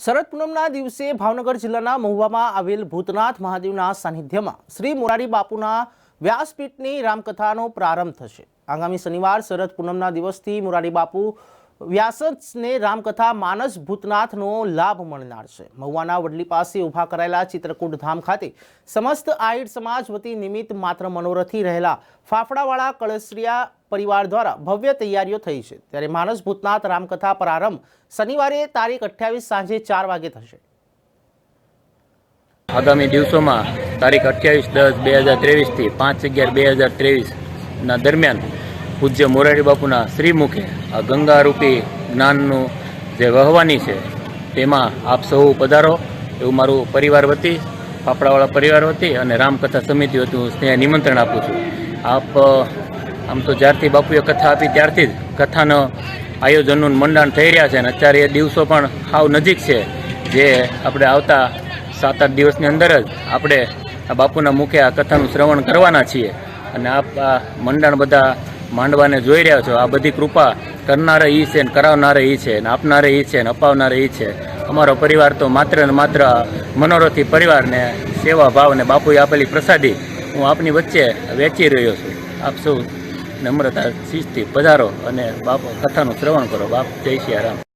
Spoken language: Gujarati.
શરદ પૂનમના દિવસે ભાવનગર જિલ્લાના મહુવામાં આવેલ ભૂતનાથ મહાદેવના સાનિધ્યમાં શ્રી મોરારી બાપુના વ્યાસપીઠની રામકથાનો પ્રારંભ થશે. આગામી શનિવાર શરદ પૂનમના દિવસથી મોરારી બાપુ વ્યાસને રામકથા માનસ ભૂતનાથનો લાભ મળનાર છે. મહુવાના વડલી પાસે ઊભા કરાયેલા ચિત્રકૂટ ધામ ખાતે સમસ્ત આહિર સમાજ વતી નિમિત્ત માત્ર મનોરથી રહેલા ફાફડાવાળા કળશરિયા પરિવાર દ્વારા ભવ્ય તૈયારીઓ થઈ છે. ત્યારે માનસ ભૂતનાથ રામકથા પ્રારંભ શનિવારે તારીખ અઠ્યાવીસ સાંજે ચાર વાગે થશે. આગામી દિવસોમાં તારીખ અઠ્યાવીસ દસ બે હજાર ત્રેવીસથી પાંચ અગિયાર બે હજાર ત્રેવીસના દરમિયાન પૂજ્ય મોરારી બાપુના શ્રીમુખે આ ગંગારૂપી જ્ઞાનનું જે વહવાની છે, તેમાં આપ સૌ પધારો. એવું મારું પરિવાર વતી ફાફડાવાળા પરિવાર વતી અને રામકથા સમિતિ વતી હું સ્નેહ નિમંત્રણ આપું છું. આપ આમ તો જ્યારથી બાપુએ કથા આપી ત્યારથી જ કથાનો આયોજનનું મંડાણ થઈ રહ્યા છે અને અત્યારે એ દિવસો પણ સાવ નજીક છે, જે આપણે આવતા સાત આઠ દિવસની અંદર જ આપણે આ બાપુના મુખે આ કથાનું શ્રવણ કરવાના છીએ. અને આપ આ મંડાણ બધા માંડવાને જોઈ રહ્યા છો, આ બધી કૃપા કરનાર એ છે ને કરાવનારે એ છે ને આપનારે એ છે ને અપાવનારે એ છે. અમારો પરિવાર તો માત્ર ને માત્ર મનોરથી પરિવારને સેવા ભાવ ને બાપુએ આપેલી પ્રસાદી હું આપની વચ્ચે વેચી રહ્યો છું. આપ સૌ નમ્રતા શિસ્તી પધારો અને બાપ કથાનું શ્રવણ કરો. બાપ જય શ્રી રામ